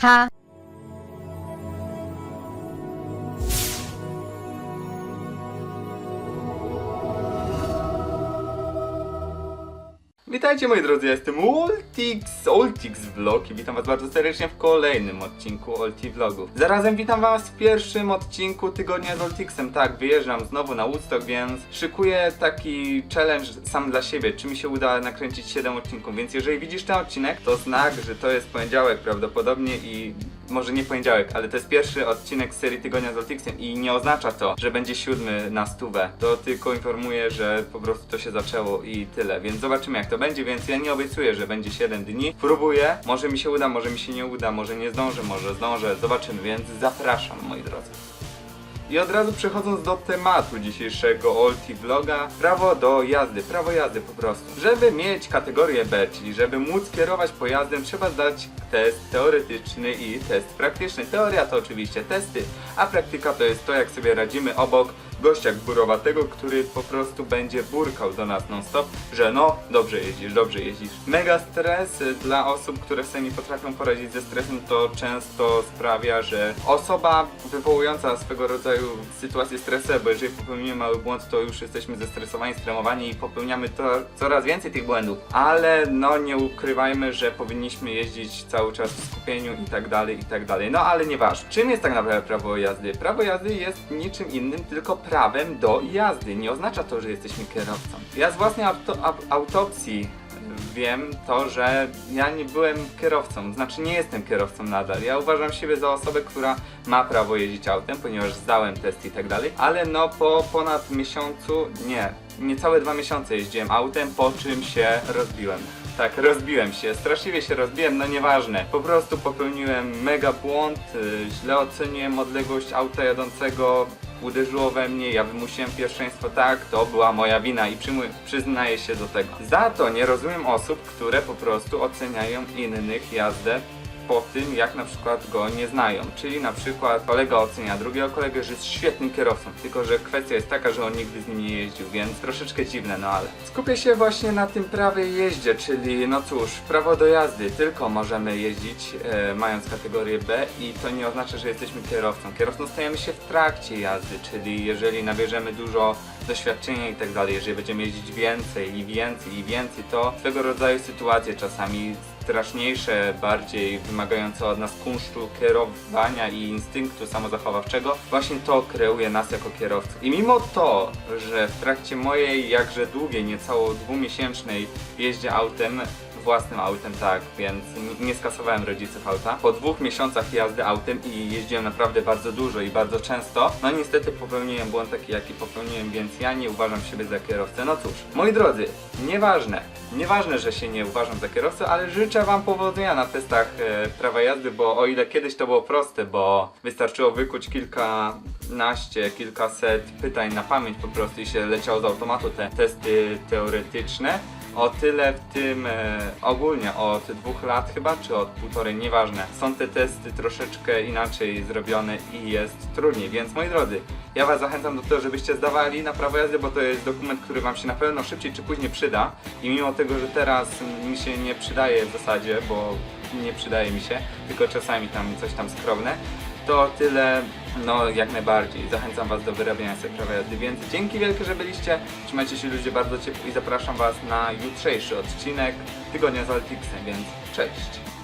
Ha. Witajcie moi drodzy, ja jestem Ultix, Ultix Vlog i witam was bardzo serdecznie w kolejnym odcinku Ulti Vlogów. Zarazem witam was w pierwszym odcinku tygodnia z Ultixem. Tak, wyjeżdżam znowu na Woodstock, więc szykuję taki challenge sam dla siebie, czy mi się uda nakręcić 7 odcinków, więc jeżeli widzisz ten odcinek, to znak, że to jest poniedziałek prawdopodobnie i może nie poniedziałek, ale to jest pierwszy odcinek serii Tygodnia z Oltixem i nie oznacza to, że będzie siódmy na stówę. To tylko informuje, że po prostu to się zaczęło i tyle. Więc zobaczymy jak to będzie, więc ja nie obiecuję, że będzie 7 dni. Próbuję, może mi się uda, może mi się nie uda, może nie zdążę, może zdążę, zobaczymy, więc zapraszam moi drodzy. I od razu przechodząc do tematu dzisiejszego Olti Vloga, prawo do jazdy, prawo jazdy po prostu. Żeby mieć kategorię B, czyli żeby móc kierować pojazdem, trzeba zdać test teoretyczny i test praktyczny. Teoria to oczywiście testy, a praktyka to jest to, jak sobie radzimy obok gościa gburowatego, który po prostu będzie burkał do nas non stop, że no, dobrze jeździsz, dobrze jeździsz. Mega stres dla osób, które sobie nie potrafią poradzić ze stresem, to często sprawia, że osoba wywołująca swego rodzaju sytuację stresu, bo jeżeli popełnimy mały błąd, to już jesteśmy zestresowani, stremowani i popełniamy to, coraz więcej tych błędów. Ale no nie ukrywajmy, że powinniśmy jeździć cały czas w skupieniu i tak dalej, i tak dalej. No ale nieważne. Czym jest tak naprawdę prawo jazdy? Prawo jazdy jest niczym innym, tylko prawem do jazdy. Nie oznacza to, że jesteśmy kierowcą. Ja z własnej auto, autopsji wiem to, że ja nie byłem kierowcą, znaczy nie jestem kierowcą nadal. Ja uważam siebie za osobę, która ma prawo jeździć autem, ponieważ zdałem test i tak dalej, ale no po ponad miesiącu, nie, niecałe dwa miesiące jeździłem autem, po czym się rozbiłem. Tak, rozbiłem się, straszliwie się rozbiłem, no nieważne. Po prostu popełniłem mega błąd, y, źle oceniłem odległość auta jadącego, uderzyło we mnie, ja wymusiłem pierwszeństwo, tak, to była moja wina i przyznaję się do tego. Za to nie rozumiem osób, które po prostu oceniają innych jazdę po tym, jak na przykład go nie znają. Czyli na przykład kolega ocenia drugiego kolegę, że jest świetnym kierowcą, tylko że kwestia jest taka, że on nigdy z nim nie jeździł, więc troszeczkę dziwne, no ale. Skupię się właśnie na tym prawie jeździe, czyli no cóż, prawo do jazdy, tylko możemy jeździć e, mając kategorię B i to nie oznacza, że jesteśmy kierowcą. Kierowcą stajemy się w trakcie jazdy, czyli jeżeli nabierzemy dużo doświadczenia i tak dalej, jeżeli będziemy jeździć więcej i więcej i więcej, to swego rodzaju sytuacje czasami straszniejsze, bardziej wymagające od nas kunsztu kierowania i instynktu samozachowawczego, właśnie to kreuje nas jako kierowców. I mimo to, że w trakcie mojej jakże długiej, niecało dwumiesięcznej jeździe autem, własnym autem, tak, więc nie skasowałem rodziców auta. Po dwóch miesiącach jazdy autem i jeździłem naprawdę bardzo dużo i bardzo często, no niestety popełniłem błąd taki, jaki popełniłem, więc ja nie uważam siebie za kierowcę. No cóż, moi drodzy, nieważne, nieważne, że się nie uważam za kierowcę, ale życzę wam powodzenia na testach e, prawa jazdy, bo o ile kiedyś to było proste, bo wystarczyło wykuć kilkanaście, kilkaset pytań na pamięć po prostu i się leciało z automatu te testy teoretyczne, o tyle w tym e, ogólnie od dwóch lat chyba, czy od półtorej, nieważne. Są te testy troszeczkę inaczej zrobione i jest trudniej, więc moi drodzy, ja was zachęcam do tego, żebyście zdawali na prawo jazdy, bo to jest dokument, który wam się na pewno szybciej czy później przyda i mimo tego, że teraz mi się nie przydaje w zasadzie, bo nie przydaje mi się, tylko czasami tam coś tam skromne, to tyle, no jak najbardziej. Zachęcam Was do wyrabiania sobie prawa jazdy, więc dzięki wielkie, że byliście. Trzymajcie się ludzie bardzo ciepło i zapraszam Was na jutrzejszy odcinek Tygodnia z Altixem, więc cześć!